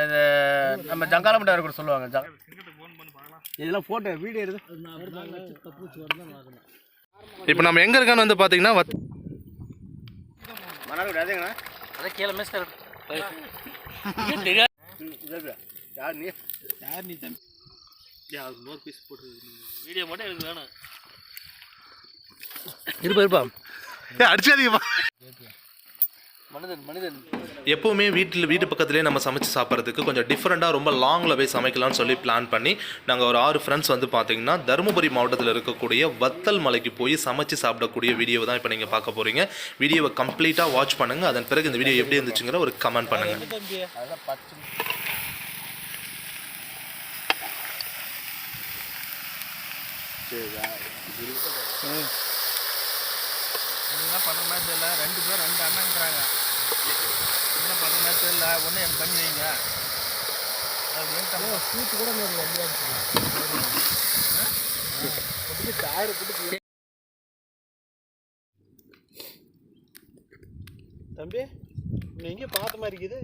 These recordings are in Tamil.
இது நம்ம ஜங்கால மிட்டாய் கூட சொல்லுவாங்க இதெல்லாம் ஃபோட்டோ வீடியோ எடுத்து இப்போ நம்ம எங்கே இருக்கோன்னு வந்து பார்த்தீங்கன்னா வத் மணால் கூட அதேங்கண்ணா அதை கீழே மிஸ்டர் யார் நீ? யார் நீ தம்பி? நூறு பீஸ் போட்டு வீடியோ மட்டும் எனக்கு வேணும். இருப்பா இருப்பா. அடிச்சாதீங்கப்பா மனிதன் மனிதன். எப்போவுமே வீட்டில் வீட்டு பக்கத்துலேயே நம்ம சமைச்சு சாப்பிட்றதுக்கு கொஞ்சம் டிஃப்ரெண்ட்டாக ரொம்ப லாங்கில் போய் சமைக்கலாம்னு சொல்லி பிளான் பண்ணி நாங்கள் ஒரு ஆறு ஃப்ரெண்ட்ஸ் வந்து பார்த்தீங்கன்னா தருமபுரி மாவட்டத்தில் இருக்கக்கூடிய வத்தல் மலைக்கு போய் சமைச்சு சாப்பிடக்கூடிய வீடியோவை தான் இப்போ நீங்கள் பார்க்க போகிறீங்க வீடியோவை கம்ப்ளீட்டாக வாட்ச் பண்ணுங்கள் அதன் பிறகு இந்த வீடியோ எப்படி இருந்துச்சுங்கிற ஒரு கமெண்ட் பண்ணுங்கள் பண்ணுற மாதிரி தெரியல. ரெண்டு பேர் ரெண்டு அண்ணங்கிறாங்க என்ன பண்ணுற மாதிரி தெரியல ஒன்று எனக்கு பண்ணி வைங்க. அப்படின்னு சூத்து கூட டயர் போட்டு தம்பி நீ எங்கே பார்த்த மாதிரி இருக்குது.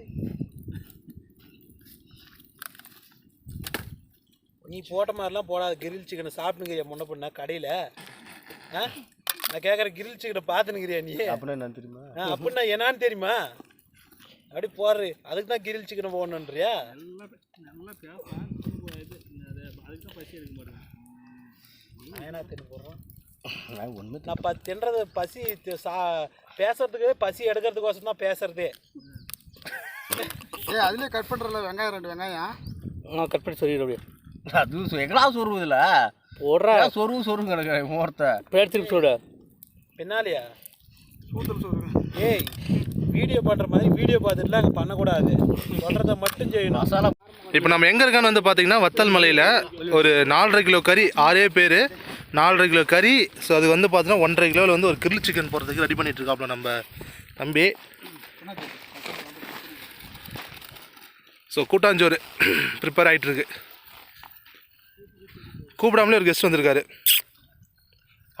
நீ போட்ட மாதிரிலாம் போடாத. கிரில் சிக்கனை சாப்பிட்டுங்கிறியா முன்ன பண்ண கடையில்? ஆ? நான் கேட்குற கிரில் சிக்கனை பார்த்துனுங்கிறியா நீ? அப்படின்னா என்ன தெரியுமா? அப்படின்னா என்னன்னு தெரியுமா? அப்படி போடுறு அதுக்கு தான் கிரில் சிக்கன் போடணுன்றியா என்ன தின்னு போடுறோம்? ஒன்று நான் ப தின்றது பசி சா பேசுறதுக்கு பசி எடுக்கிறதுக்கோசரம் தான் பேசுறதே. ஏ அதுலயே கட் பண்றல வெங்காயம் ரெண்டு வெங்காயம். நான் கட் பண்ணி சொல்லிடுறேன் அது சொ- எங்கடா சொருவுதுல? போடுறா. சொருவு சொருவு கிடக்கு மூர்த்த பேர் திருப்பி சொல்ல பின்னாலியா? சூத்தல் சொல்லுங்க. ஏய் வீடியோ பண்ணுற மாதிரி வீடியோ பார்த்துட்டுலாம் அங்கே பண்ணக்கூடாது. சொல்கிறத மட்டும் செய்யணும். மசாலா இப்போ நம்ம எங்கே இருக்கான்னு வந்து பார்த்தீங்கன்னா வத்தல் மலையில் ஒரு நாலரை கிலோ கறி ஆறே பேர் நாலரை கிலோ கறி. ஸோ அது வந்து பார்த்தீங்கன்னா ஒன்றரை கிலோவில் வந்து ஒரு கிரில் சிக்கன் போடுறதுக்கு ரெடி பண்ணிட்டு இருக்காப்புல நம்ம தம்பி. ஸோ கூட்டாஞ்சோறு ப்ரிப்பேர் ஆகிட்டுருக்கு கூப்பிடாமலே ஒரு கெஸ்ட் வந்திருக்காரு.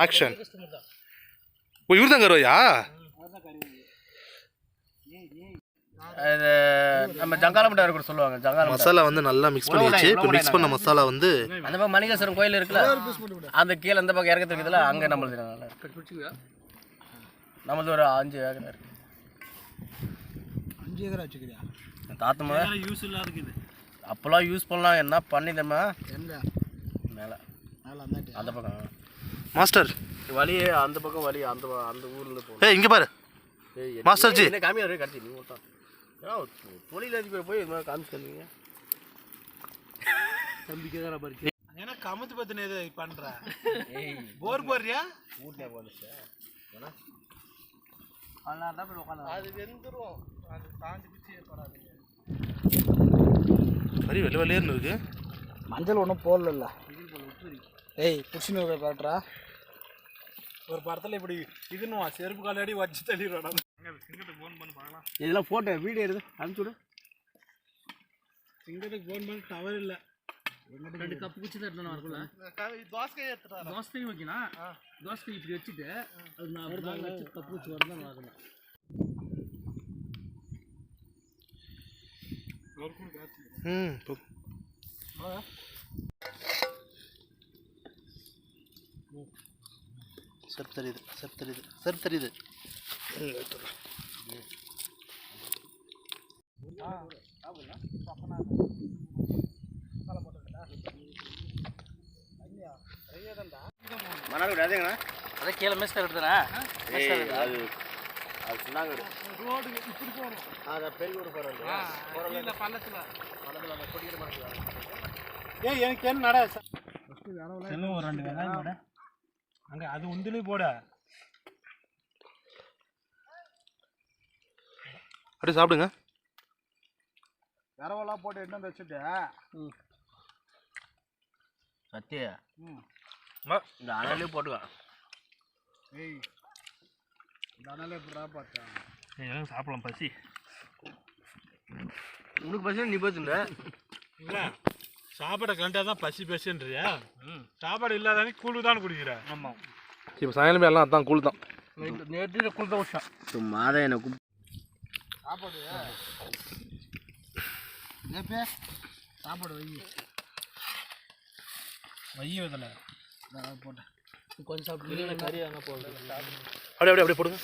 ஆக்ஷன் ஓ இவர் தான் கருவையா நம்ம ஜங்கால மிட்டாய் கூட சொல்லுவாங்க ஜங்கால மசாலா வந்து நல்லா மிக்ஸ் பண்ணிடுச்சு இப்போ மிக்ஸ் பண்ண மசாலா வந்து அந்த பக்கம் மணிகேஸ்வரன் கோயில் இருக்குல்ல அந்த கீழே அந்த பக்கம் இறக்கத்து இருக்குதுல அங்கே நம்மளுது நல்லா. நம்மளது ஒரு அஞ்சு ஏக்கர் இருக்கு. அஞ்சு ஏக்கரா வச்சுக்கிறியா? தாத்தமா யூஸ் இல்லாத இருக்குது. அப்போல்லாம் யூஸ் பண்ணலாம். என்ன எங்க மேலே. மேல அந்த அந்த பக்கம். மாஸ்டர். வழி அந்த பக்கம் வழி அந்த அந்த ஊர்ல போகணும். ஏய் இங்கே பாரு. மாஸ்டர் ஜி. என்ன காமியா? இருக்கு கட்டி நீ மட்டும் ஏன் தொழில் அதிபர் போய் இது மாதிரி காமிச்சிருந்தீங்க தம்பிக்கு தான் பறிச்சு ஏன்னா கமுத்து பத்தின இது பண்ற? ஏய் போர் போடுறியா? வீட்டில் போனுச்சு அது வெந்துரும். அது தாண்டி பிச்சு ஏற்படாது சரி வெள்ளை வெளியேன்னு இருக்கு. மஞ்சள் ஒன்றும் போடல ஏய் புடிச்சுன்னு பாட்டுறா ஒரு படத்துல இப்படி இதுன்னு செருப்பு காலடி வச்சு தள்ளிடுறோம் இதெல்லாம் ஃபோட்டோ வீடியோ எடுத்து அனுப்பிச்சுடு சிங்கத்துக்கு ஃபோன் பண்ணி டவர் இல்லை. ரெண்டு கப்பு குச்சி தான் எடுத்துன்னு வரக்குள்ள. தோசை எடுத்துட்டா தோசை வைக்கணும் தோசை இப்படி வச்சுட்டு அது நான் ஒரு வச்சு கப்பு குச்சி வரதான் வாங்கணும் ம் சரி தெரியுது சரி தெரியுது சரி தெரியுது. மணல் கூட அதேங்கண்ணா அதை கீழே மிஸ்டர் எடுத்துனா அது அது சொன்னாங்க ரோடு இப்படி போகணும் பெரிய ஊர் போகிறோம் இந்த பள்ளத்தில் ஏய் எனக்கு என்ன நட செல்லும் ஒரு ரெண்டு வேலை போட அங்கே அது உந்துலேயும் போட அப்படியே சாப்பிடுங்க. இரவெல்லாம் போட்டு எடுத்து வந்து வச்சுட்டு. சத்தியா. இந்த அனலே போட்டுக்கோ. ஏய் இதனால எப்படிடா பார்த்தேன் எனக்கு சாப்பிடலாம் பசி. உனக்கு பசங்க நீ பார்த்துங்க இல்லை சாப்பாடை கண்டா தான் பசி பசின்றியா? சாப்பாடு இல்லாதானே கூழு தான் குடிக்கிற? ஆமாம் இப்போ சாயங்காலம் எல்லாம் அதான் கூழ் தான். நேற்று குளித்த வருஷம் சும்மா தான் எனக்கு ஏப்பே சாப்பாடு வை. வை இதில் போட்டேன் கொஞ்சம் சாப்பிட்டு கறி ஆனால் போடுறது அப்படியே அப்படியே அப்படியே போடுங்க.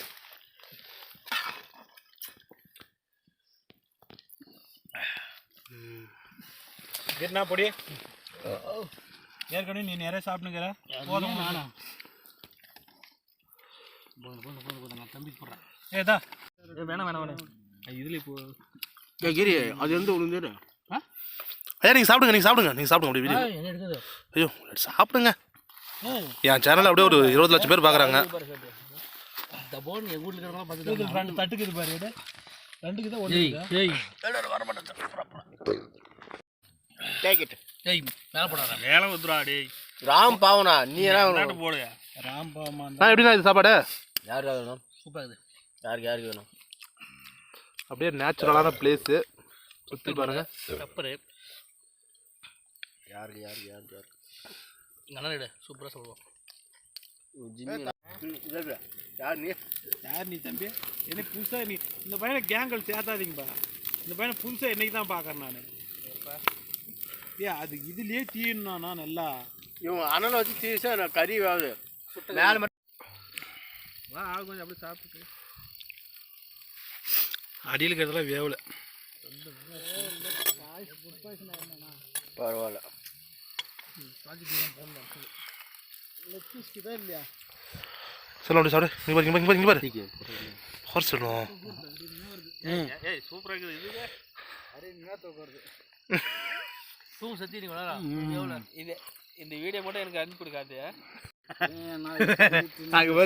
என்ன பொடி. ஏற்கனவே நீ நிறைய சாப்பிட்டுங்கிற போதும் நானா போதும். போதும் போதும் நான் தம்பிக்கு போடுறேன் ஏதா வேணாம் வேணாம் வேணாம். இதில் இப்போ கிரி அது வந்து உளுந்து ஐயா நீங்கள் சாப்பிடுங்க நீங்கள் சாப்பிடுங்க நீங்கள் சாப்பிடுங்க அப்படியே வீடியோ. என்ன எடுக்குது? ஐயோ சாப்பிடுங்க. என் சேனல் அப்படியே ஒரு இருபது லட்சம் பேர் பார்க்குறாங்க இந்த போன் எங்கள் வீட்டில் இருக்கிறவங்க பார்த்துட்டு ரெண்டு தட்டுக்கு இது பாரு இது. ரெண்டுக்கு தான் ஏய் ஏய். டேக் இட் ஏய் மேலே போடாத. மேலே வந்துடா டேய். ராம் பாவனா நீ என்ன போடுங்க ராம்பாமா ஆ எப்படிண்ணா இது சாப்பாடு? யாருக்கு வேணும்? சூப்பராக இருக்குது. யாருக்கு யாருக்கு வேணும்? அப்படியே நேச்சுரலான பிளேஸு சுற்றி பாருங்க. பெப்பரு யாருக்கு யாருக்கு யாருக்கு யாருக்கு நல்லா சூப்பராக சொல்லுவோம். யார் நீ? யார் நீ தம்பி? என்ன புதுசாக நீ இந்த பையனை கேங்கள் சேர்த்தாதீங்கப்பா இந்த பையனை புதுசாக என்னைக்கு தான் பார்க்குறேன் நான். ஏ அது இதுலயே தீயணும்னா நல்லா இவன் அனல் வச்சு தீசா நான் கறி ஆகுது மேலே மட்டும் வா ஆள் கொஞ்சம் அப்படியே சாப்பிட்டு அடியில் இருக்கிறதெல்லாம் வேவல. பரவாயில்ல. சொல்ல அப்படி சாப்பிடு இங்கே பாரு இங்கே பாரு இங்கே பாரு ஹார்ஸ் சொல்லணும் ஏய் சூப்பராக இருக்குது இது தூங்க சத்தி நீங்க எவ்வளோ இது இந்த வீடியோ மட்டும் எனக்கு அனுப்பி கொடுக்காது நாங்கள்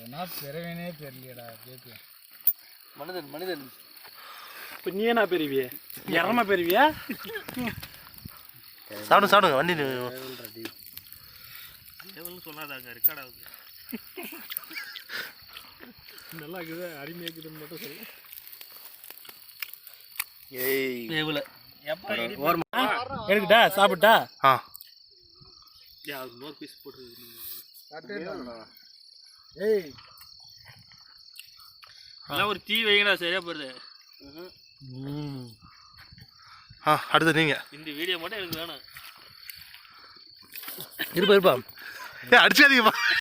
ஏன்னா பிறவினே தெரியலடா கேட்டு மனிதன் மனிதன். இப்போ நீ என்ன பெறுவிய? இறமா பெறுவியா? சாப்பிடுங்க சாப்பிடுங்க வண்டி சொல்லாதாங்க ரெக்கார்ட் ஆகுது. நல்லா இருக்குது அருமையாக இருக்குதுன்னு மட்டும் சொல்லு. ஏய். எடுக்கட்டா சாப்பிட்டா? ஆ. நூறு பீஸ் போட்டு ஏய். எல்லாம் ஒரு தீ வைங்கடா சரியா போயிருது ஆ அடுத்து நீங்கள் இந்த வீடியோ மட்டும் எனக்கு வேணும். இருப்பா இருப்பா. ஏ அடிச்சாதீங்கப்பா